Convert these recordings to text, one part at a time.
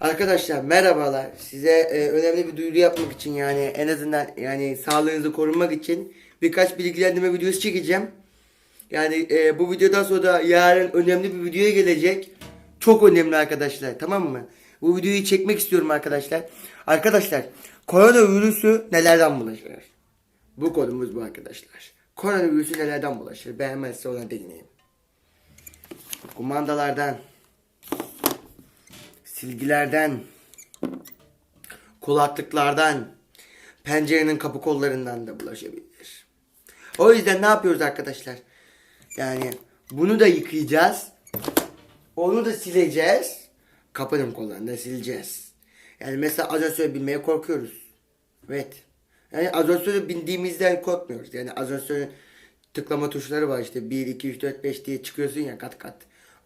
Arkadaşlar merhabalar. Size e, önemli bir duyuru yapmak için yani en azından yani sağlığınızı korumak için birkaç bilgilendirme videosu çekeceğim. Yani e, bu videodan sonra da yarın önemli bir videoya gelecek. Çok önemli arkadaşlar tamam mı? Bu videoyu çekmek istiyorum arkadaşlar. Arkadaşlar koronavirüsü nelerden bulaşır? Bu konumuz bu arkadaşlar. Koronavirüsü nelerden bulaşır? Size ona değineyim. Kumandalardan, silgilerden, kulaklıklardan, pencerenin kapı kollarından da bulaşabilir. O yüzden ne yapıyoruz arkadaşlar? Yani bunu da yıkayacağız. Onu da sileceğiz. Kapının kollarını da sileceğiz. Yani mesela asansöre binmeye korkuyoruz. Evet. Yani asansöre bindiğimizden korkmuyoruz. Yani asansörün tıklama tuşları var işte 1, 2, 3, 4, 5 diye çıkıyorsun ya kat kat.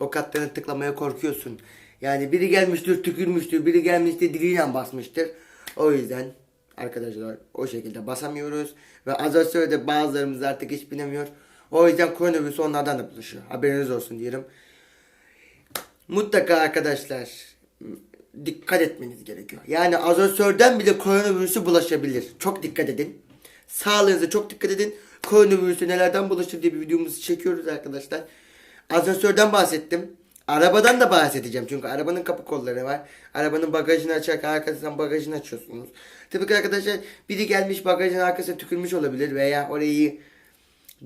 O katlarını tıklamaya korkuyorsun. Yani biri gelmiştir tükürmüştür, biri gelmiştir diliyle basmıştır. O yüzden arkadaşlar o şekilde basamıyoruz. Ve asansörde bazılarımız artık hiç binemiyor. O yüzden koronavirüs onlardan da bulaşıyor. Haberiniz olsun diyelim. Mutlaka arkadaşlar dikkat etmeniz gerekiyor. Yani asansörden bile koronavirüsü bulaşabilir. Çok dikkat edin. Sağlığınıza çok dikkat edin. Koronavirüsü nelerden bulaşır diye bir videomuzu çekiyoruz arkadaşlar. Asansörden bahsettim. Arabadan da bahsedeceğim çünkü arabanın kapı kolları var. Arabanın bagajını açarken arkasından bagajını açıyorsunuz. Tabii ki arkadaşlar biri gelmiş bagajın arkasına tükürmüş olabilir veya orayı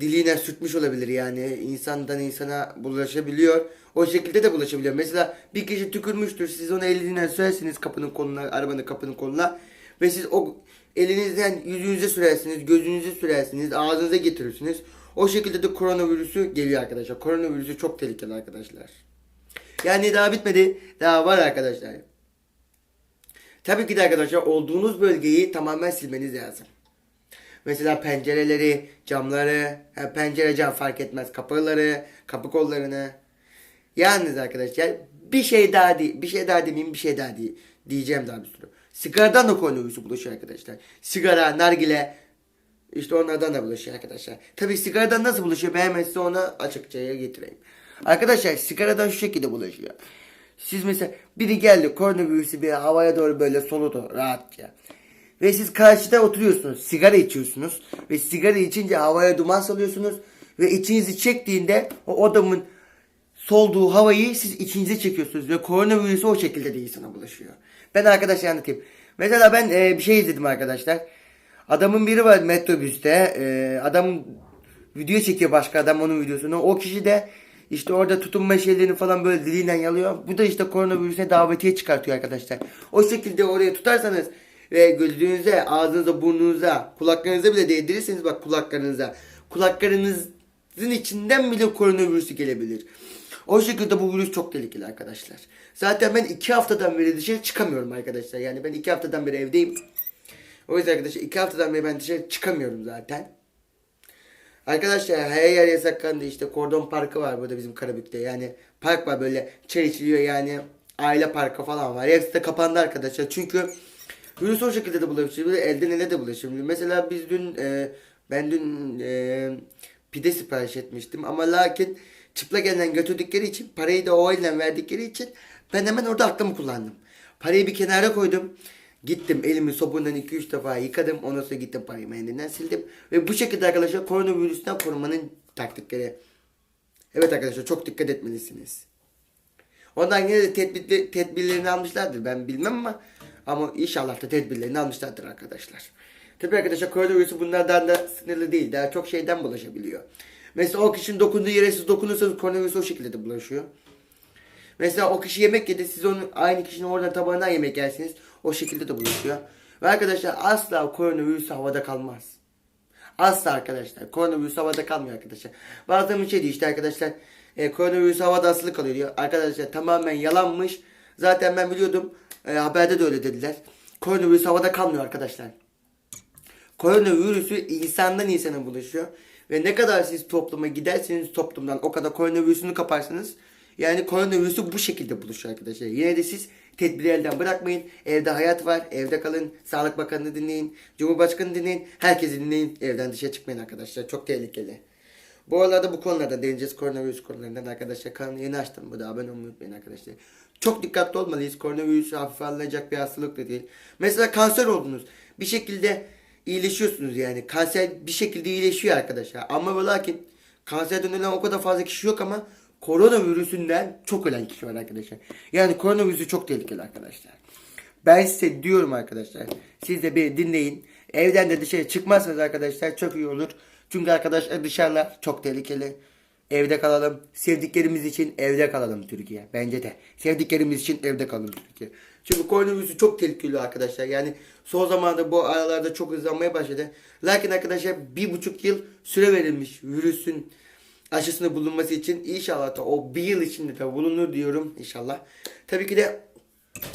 diliyle sürtmüş olabilir yani insandan insana bulaşabiliyor. O şekilde de bulaşabiliyor. Mesela bir kişi tükürmüştür. Siz onu elinden sürersiniz kapının koluna, arabanın kapının koluna ve siz o elinizden yüzünüze sürersiniz, gözünüze sürersiniz, ağzınıza getirirsiniz. O şekilde de koronavirüsü geliyor arkadaşlar. Koronavirüsü çok tehlikeli arkadaşlar. Yani daha bitmedi. Daha var arkadaşlar. Tabii ki de arkadaşlar olduğunuz bölgeyi tamamen silmeniz lazım. Mesela pencereleri, camları, pencere cam fark etmez. Kapıları, kapı kollarını. Yalnız arkadaşlar bir şey daha değil, bir şey daha demeyeyim, bir şey daha değil. Diyeceğim daha bir sürü. Sigaradan da koronavirüsü bulaşıyor arkadaşlar. Sigara, nargile, işte onlardan da bulaşıyor arkadaşlar. Tabii sigaradan nasıl bulaşıyor ben hemen size onu açıkçaya getireyim. Arkadaşlar sigaradan şu şekilde bulaşıyor. Siz mesela biri geldi koronavirüsü bir havaya doğru böyle soludu rahatça. Ve siz karşıda oturuyorsunuz. Sigara içiyorsunuz. Ve sigara içince havaya duman salıyorsunuz. Ve içinizi çektiğinde o adamın solduğu havayı siz içinize çekiyorsunuz. Ve koronavirüsü o şekilde de insana bulaşıyor. Ben arkadaşlar anlatayım. Mesela ben e, bir şey izledim arkadaşlar. Adamın biri var metrobüste. E, adam video çekiyor başka adam onun videosunu. O kişi de işte orada tutunma şeylerini falan böyle diliyle yalıyor. Bu da işte koronavirüsüne davetiye çıkartıyor arkadaşlar. O şekilde oraya tutarsanız ve gözünüze, ağzınıza, burnunuza, kulaklarınıza bile değdirirseniz bak kulaklarınıza. Kulaklarınızın içinden bile koronavirüsü gelebilir. O şekilde bu virüs çok tehlikeli arkadaşlar. Zaten ben iki haftadan beri dışarı çıkamıyorum arkadaşlar. Yani ben iki haftadan beri evdeyim. O yüzden arkadaşlar iki haftadan beri ben dışarı çıkamıyorum zaten. Arkadaşlar her yer yasaklandı. İşte kordon parkı var burada bizim Karabük'te. Yani park var böyle çay yani. Aile parkı falan var. Hepsi de kapandı arkadaşlar. Çünkü virüs o şekilde de bulaşıyor. Elden ele de bulaşıyor. Mesela biz dün e, ben dün e, pide sipariş etmiştim. Ama lakin çıplak elden götürdükleri için parayı da o elden verdikleri için ben hemen orada aklımı kullandım. Parayı bir kenara koydum Gittim elimi sabundan 2-3 defa yıkadım. Ondan sonra gittim parayı mendilinden sildim. Ve bu şekilde arkadaşlar koronavirüsten korumanın taktikleri. Evet arkadaşlar çok dikkat etmelisiniz. Ondan yine de tedbirli, tedbirlerini almışlardır. Ben bilmem ama ama inşallah da tedbirlerini almışlardır arkadaşlar. Tabii arkadaşlar koronavirüsü bunlardan da sınırlı değil. Daha çok şeyden bulaşabiliyor. Mesela o kişinin dokunduğu yere siz dokunursanız koronavirüs o şekilde de bulaşıyor. Mesela o kişi yemek yedi. Siz onun aynı kişinin oradan tabağından yemek yersiniz. O şekilde de bulaşıyor. Ve arkadaşlar asla koronavirüs havada kalmaz. Asla arkadaşlar. Koronavirüs havada kalmıyor arkadaşlar. Bazıları şey diyor işte arkadaşlar. E, koronavirüs havada asılı kalıyor diyor. Arkadaşlar tamamen yalanmış. Zaten ben biliyordum. E, haberde de öyle dediler. Koronavirüs havada kalmıyor arkadaşlar. Koronavirüsü insandan insana bulaşıyor. Ve ne kadar siz topluma giderseniz toplumdan o kadar koronavirüsünü kaparsınız. Yani koronavirüsü bu şekilde buluşuyor arkadaşlar. Yine de siz tedbiri elden bırakmayın. Evde hayat var. Evde kalın. Sağlık Bakanı'nı dinleyin. Cumhurbaşkanı dinleyin. Herkesi dinleyin. Evden dışarı çıkmayın arkadaşlar. Çok tehlikeli. Bu aralarda bu konularda değineceğiz. Koronavirüs konularından arkadaşlar. Kanalı yeni açtım. Bu da abone olmayı unutmayın arkadaşlar. Çok dikkatli olmalıyız. Koronavirüs hafife alınacak bir hastalık da değil. Mesela kanser oldunuz. Bir şekilde iyileşiyorsunuz yani. Kanser bir şekilde iyileşiyor arkadaşlar. Ama ve lakin kanserden ölen o kadar fazla kişi yok ama koronavirüsünden çok ölen kişi var arkadaşlar. Yani koronavirüsü çok tehlikeli arkadaşlar. Ben size diyorum arkadaşlar. Siz de bir dinleyin. Evden de dışarı çıkmazsanız arkadaşlar çok iyi olur. Çünkü arkadaşlar dışarılar çok tehlikeli. Evde kalalım. Sevdiklerimiz için evde kalalım Türkiye. Bence de. Sevdiklerimiz için evde kalalım Türkiye. Çünkü koronavirüsü çok tehlikeli arkadaşlar. Yani son zamanlarda bu aralarda çok hızlanmaya başladı. Lakin arkadaşlar bir buçuk yıl süre verilmiş virüsün aşısını bulunması için. İnşallah da o bir yıl içinde de bulunur diyorum inşallah. Tabii ki de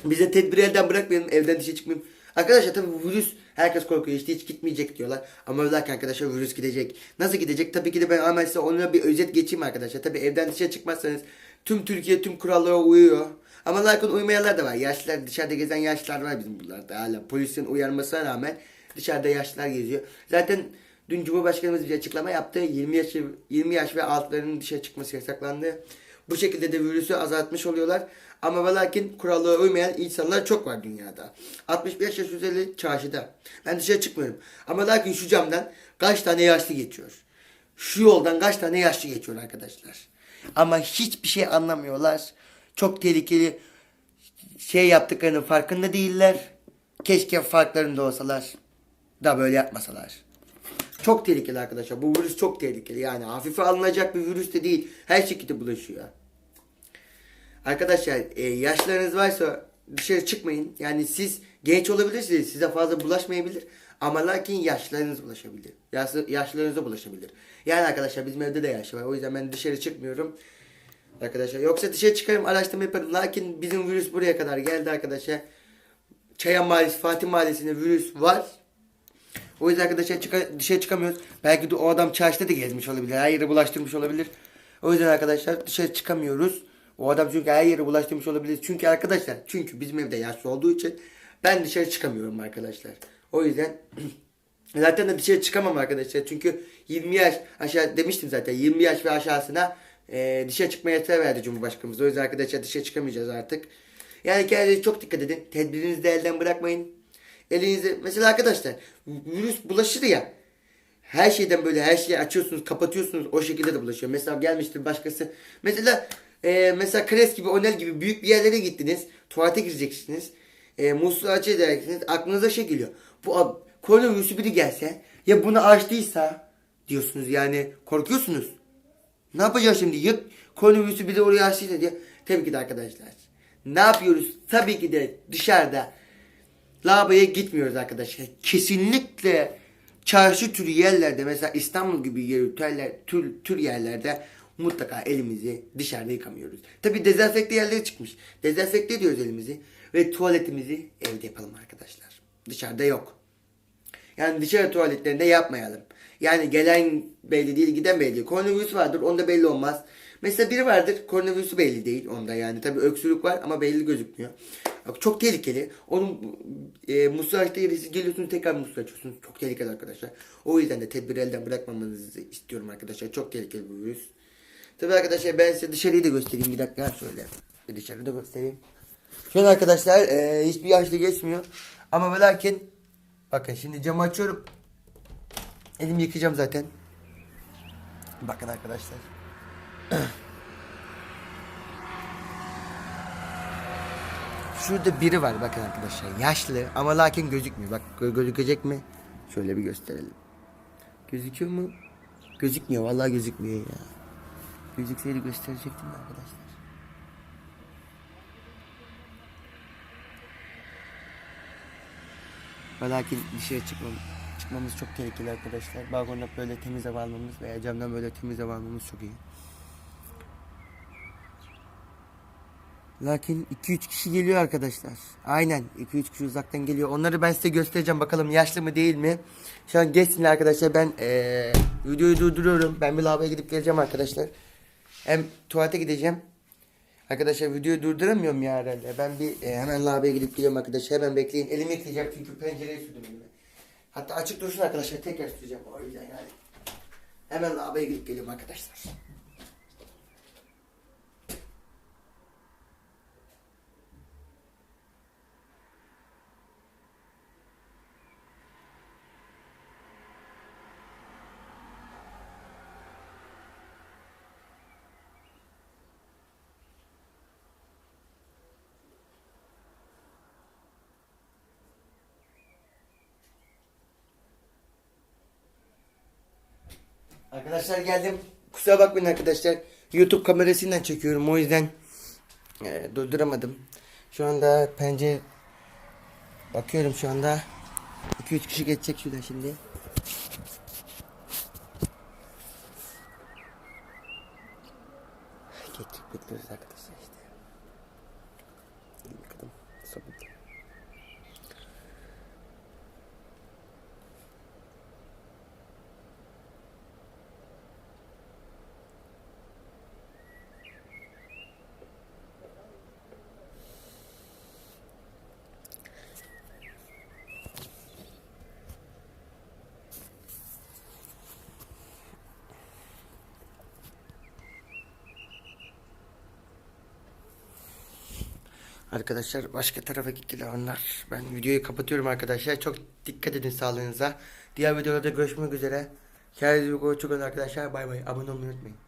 bize tedbiri elden bırakmayalım. Evden dışarı çıkmayalım. Arkadaşlar tabii virüs herkes korkuyor işte hiç gitmeyecek diyorlar. Ama ki arkadaşlar virüs gidecek. Nasıl gidecek? Tabii ki de ben hemen size onunla bir özet geçeyim arkadaşlar. Tabii evden dışarı çıkmazsanız tüm Türkiye tüm kurallara uyuyor. Ama lakin uymayanlar da var. Yaşlılar dışarıda gezen yaşlılar var bizim buralarda hala. Polisin uyarmasına rağmen dışarıda yaşlılar geziyor. Zaten dün Cumhurbaşkanımız bir açıklama yaptı. 20 yaş 20 yaş ve altlarının dışarı çıkması yasaklandı. Bu şekilde de virüsü azaltmış oluyorlar. Ama ve lakin kurallara uymayan insanlar çok var dünyada. 65 yaş üzeri çarşıda. Ben dışarı çıkmıyorum. Ama lakin şu camdan kaç tane yaşlı geçiyor. Şu yoldan kaç tane yaşlı geçiyor arkadaşlar. Ama hiçbir şey anlamıyorlar. Çok tehlikeli şey yaptıklarının farkında değiller. Keşke farklarında olsalar da böyle yapmasalar. Çok tehlikeli arkadaşlar. Bu virüs çok tehlikeli. Yani hafife alınacak bir virüs de değil. Her şekilde bulaşıyor. Arkadaşlar e, yaşlarınız varsa dışarı çıkmayın. Yani siz genç olabilirsiniz. Size fazla bulaşmayabilir. Ama lakin yaşlarınız bulaşabilir. Yaşlı, yaşlarınıza bulaşabilir. Yani arkadaşlar bizim evde de yaşlı var. O yüzden ben dışarı çıkmıyorum. Arkadaşlar yoksa dışarı çıkarım araştırma yaparım. Lakin bizim virüs buraya kadar geldi arkadaşlar. Çayan Mahallesi, Fatih Mahallesi'nde virüs var. O yüzden arkadaşlar çıka- dışarı çıkamıyoruz. Belki de o adam çarşıda da gezmiş olabilir. Her yere bulaştırmış olabilir. O yüzden arkadaşlar dışarı çıkamıyoruz. O adam çünkü her yere bulaştırmış olabilir. Çünkü arkadaşlar çünkü bizim evde yaşlı olduğu için ben dışarı çıkamıyorum arkadaşlar. O yüzden zaten de dışarı çıkamam arkadaşlar. Çünkü 20 yaş aşağı demiştim zaten 20 yaş ve aşağısına e, dışarı çıkmaya yasağı verdi Cumhurbaşkanımız. O yüzden arkadaşlar dışarı çıkamayacağız artık. Yani kendinize çok dikkat edin. Tedbirinizi de elden bırakmayın. Elinize mesela arkadaşlar virüs bulaşır ya. Her şeyden böyle her şeyi açıyorsunuz, kapatıyorsunuz. O şekilde de bulaşıyor. Mesela gelmiştir başkası. Mesela e, mesela Kres gibi, Onel gibi büyük bir yerlere gittiniz. Tuvalete gireceksiniz. E, musluğu açacaksınız. Aklınıza şey geliyor. Bu koronavirüsü biri gelse ya bunu açtıysa diyorsunuz yani korkuyorsunuz. Ne yapacağız şimdi? Ya koronavirüsü biri oraya açtıysa diye. Tabii ki de arkadaşlar. Ne yapıyoruz? Tabii ki de dışarıda lavaboya gitmiyoruz arkadaşlar. Kesinlikle çarşı türü yerlerde mesela İstanbul gibi yer, tür, tür, tür yerlerde mutlaka elimizi dışarıda yıkamıyoruz. Tabi dezenfekte yerleri çıkmış. Dezenfekte ediyoruz elimizi ve tuvaletimizi evde yapalım arkadaşlar. Dışarıda yok. Yani dışarı tuvaletlerinde yapmayalım. Yani gelen belli değil, giden belli değil. Koronavirüs vardır, onda belli olmaz. Mesela biri vardır, koronavirüsü belli değil onda yani. Tabii öksürük var ama belli gözükmüyor. Bak çok tehlikeli. Onun e, musluğu açtığı yere geliyorsunuz tekrar musluğu açıyorsunuz. Çok tehlikeli arkadaşlar. O yüzden de tedbiri elden bırakmamanızı istiyorum arkadaşlar. Çok tehlikeli bu virüs. Tabii arkadaşlar ben size dışarıyı da göstereyim. Bir dakika şöyle. Bir dışarıyı da göstereyim. Şöyle arkadaşlar e, hiçbir yaşlı geçmiyor. Ama ve lakin bakın şimdi camı açıyorum. Elimi yıkayacağım zaten. Bakın arkadaşlar. Şurada biri var bakın arkadaşlar. Yaşlı ama lakin gözükmüyor. Bak gö- gözükecek mi? Şöyle bir gösterelim. Gözüküyor mu? Gözükmüyor. Vallahi gözükmüyor ya. Gözükseydi gösterecektim arkadaşlar. Ve lakin dışarı çıkmam, çıkmamız çok tehlikeli arkadaşlar. Balkonda böyle temiz hava almamız veya camdan böyle temiz hava almamız çok iyi. Lakin 2-3 kişi geliyor arkadaşlar. Aynen 2-3 kişi uzaktan geliyor. Onları ben size göstereceğim bakalım yaşlı mı değil mi. Şu an geçsin arkadaşlar ben eee, videoyu durduruyorum. Ben bir lavaboya gidip geleceğim arkadaşlar. Hem tuvalete gideceğim. Arkadaşlar videoyu durduramıyorum ya herhalde. Ben bir e, hemen lavaboya gidip geliyorum arkadaşlar. Hemen bekleyin. Elimi yıkayacağım çünkü pencereyi sürdüm. Hatta açık dursun arkadaşlar. Tekrar süreceğim o yüzden yani. Hemen lavaboya gidip geliyorum arkadaşlar. Arkadaşlar geldim. Kusura bakmayın arkadaşlar. YouTube kamerasından çekiyorum o yüzden e, durduramadım. Şu anda pencere bakıyorum şu anda 2-3 kişi geçecek şuradan şimdi. Geçecek bekliyoruz arkadaşlar işte. İyi bakalım. Arkadaşlar başka tarafa gittiler onlar. Ben videoyu kapatıyorum arkadaşlar. Çok dikkat edin sağlığınıza. Diğer videolarda görüşmek üzere. Kendinize iyi bakın arkadaşlar. Bay bay. Abone olmayı unutmayın.